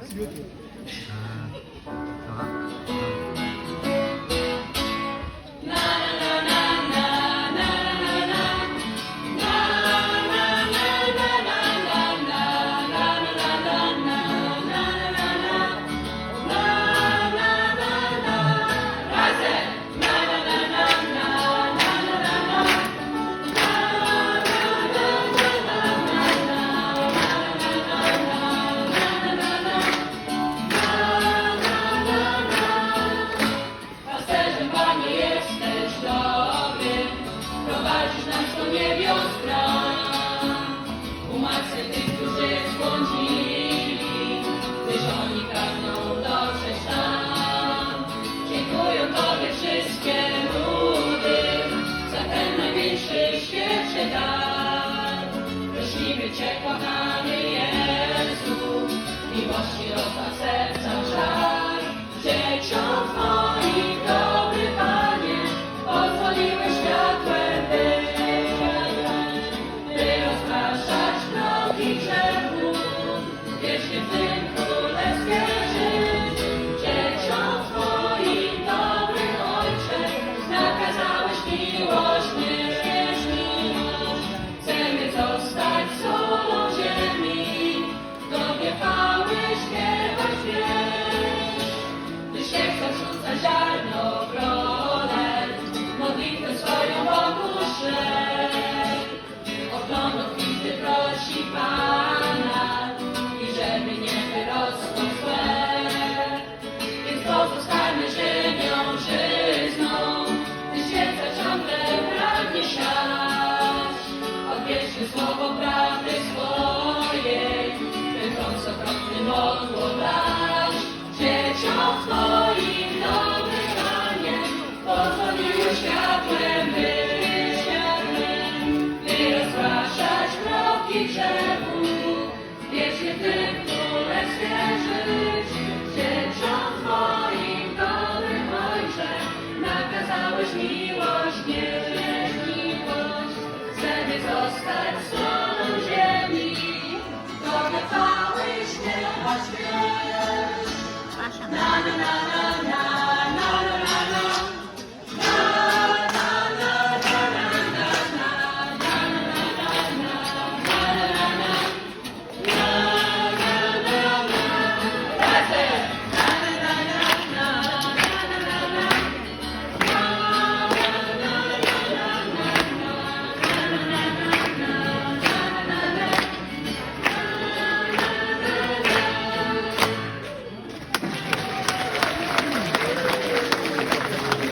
啊，好啊。嗯 Cię kochamy, dobry Panie, pozwoliłeś światłem być, by rozpraszać drogi grzechu, Gdy słowo prawdy swoje, ten okropny modło dasz dzieciom zostać stroną ziemi, dotrwałyśmy, choć wiesz. Na, na, na, na, na.